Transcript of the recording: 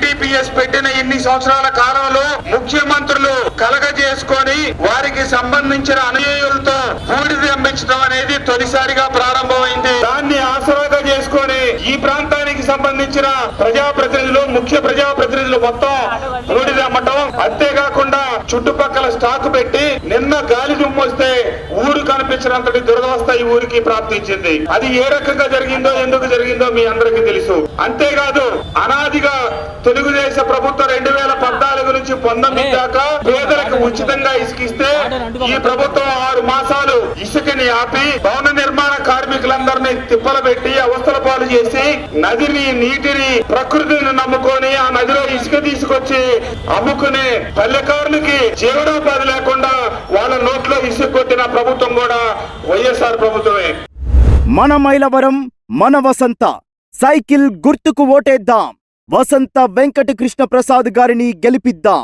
డిటిపిఎస్ పెట్టిన ఇన్ని సంవత్సరాల కాలంలో ముఖ్యమంత్రులు కలగజేసుకొని వారికి సంబంధించిన అనుయాయులతో బూడిద అందించడం అనేది తొలిసారిగా ప్రారంభమైంది. దాన్ని ఆసరాగా చేసుకొని ఈ ప్రాంతానికి సంబంధించిన ప్రజాప్రతినిధులు ముఖ్య ప్రజాప్రతినిధులు మొత్తం బూడిద అమ్మటం. అంతేకాకుండా చుట్టుపక్కల స్టాక్ పెట్టి నిన్న గాలి దుమ్మొస్తే ఊరు కనిపించినంతటి దురదవస్థ ఈ ఊరికి ప్రాప్తించింది. అది ఏ రకంగా జరిగిందో ఎందుకు జరిగిందో మీ అందరికీ తెలుసు. అంతేకాదు అనా తెలుగుదేశ ప్రభుత్వం రెండు వేల పద్నాలుగు నుంచి పంతొమ్మిది దాకా పేదలకు ఉచితంగా ఇసుకిస్తే ఈ ప్రభుత్వం ఆరు మాసాలు ఇసుకని ఆపి భవన నిర్మాణ కార్మికులందరినీ తిప్పలు పెట్టి అవస్థల పాలు చేసి నదిని నీటిని ప్రకృతిని నమ్ముకొని ఆ నదిలో ఇసుక తీసుకొచ్చి అమ్ముకునే పల్లెకారులకి జీవనోపాధి లేకుండా వాళ్ళ నోట్లో ఇసుక కొట్టిన ప్రభుత్వం కూడా వైఎస్ఆర్ ప్రభుత్వమే. మన మైలవరం మన వసంత. సైకిల్ గుర్తుకు ఓటేద్దాం. వసంత వెంకట కృష్ణ ప్రసాద్ గారిని గెలిపిద్దాం.